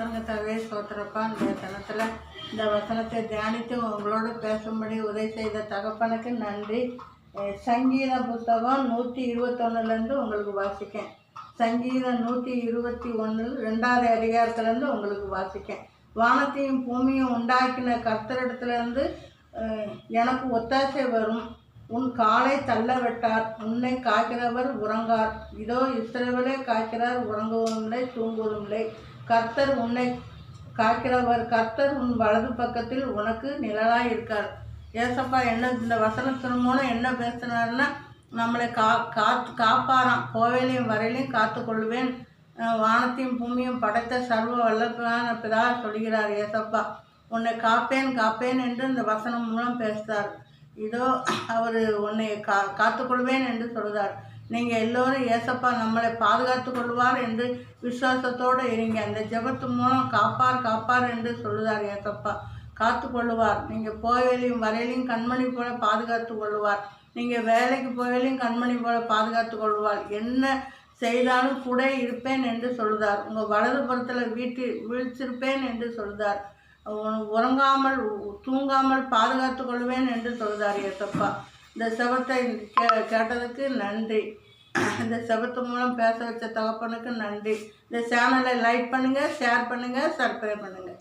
அந்தரங்கத்தாவே சோத்திரப்பா இந்த தனத்தில் இந்த வசனத்தை தியானித்து உங்களோட பேசும்படி உதவி செய்த தகப்பனுக்கு நன்றி. சங்கீத புத்தகம் நூற்றி இருபத்தொன்னுலேருந்து உங்களுக்கு வாசிக்கேன். சங்கீதம் நூற்றி இருபத்தி ஒன்று ரெண்டாவது அதிகாரத்துலேருந்து உங்களுக்கு வாசிக்கேன். வானத்தையும் பூமியும் உண்டாக்கின கர்த்தரிடத்துலேருந்து எனக்கு ஒத்தாசை வரும். உன் காலை தள்ள விட்டார் உன்னை காக்கிறவர் உறங்கார். இதோ இஸ்ரவேலே காக்கிறார் உறங்குவதும் இல்லை தூங்குவதும் இல்லை. கர்த்தர் உன்னை காக்கிறவர் கர்த்தர் உன் வலது பக்கத்தில் உனக்கு நிழலாக இருக்கார். ஏசப்பா என்ன இந்த வசனத்தின் மூலம் என்ன பேசுனாருன்னா நம்மளை கா காத்து காப்பாராம் கோவிலையும் வரையிலையும் காத்து கொள்வேன். வானத்தையும் பூமியும் படைத்த சர்வ வல்லப்பான பிதா சொல்கிறார் ஏசப்பா. உன்னை காப்பேன் காப்பேன் என்று இந்த வசனம் மூலம் பேசுகிறார் இதோ அவர் உன்னை கா காத்துக்கொள்வேன் என்று சொல்கிறார் நீங்கள் எல்லோரும் ஏசப்பா நம்மளை பாதுகாத்து கொள்வார் என்று விசுவாசத்தோடு இருங்க. அந்த ஜெபத்து மூலம் காப்பார் காப்பார் என்று சொல்லுதார் ஏசப்பா. காத்து கொள்ளுவார். நீங்கள் போவேலையும் வரையிலையும் கண்மணி போல பாதுகாத்து கொள்ளுவார். நீங்கள் வேலைக்கு போவேலையும் கண்மணி போல பாதுகாத்து கொள்வார். என்ன செய்தாலும் கூட இருப்பேன் என்று சொல்லுதார். உங்கள் வலது புறத்தில் வீட்டில் வீழ்ச்சிருப்பேன் என்று சொல்லுதார். உறங்காமல் தூங்காமல் பாதுகாத்து கொள்வேன் என்று சொல்லுதார் ஏசப்பா. இந்த செபத்தை கே கேட்டதுக்கு நன்றி. இந்த செபத்து மூலம் பேச வச்ச தகப்பனுக்கு நன்றி. இந்த சேனலை லைக் பண்ணுங்கள் ஷேர் பண்ணுங்கள் சப்ஸ்கிரைப் பண்ணுங்கள்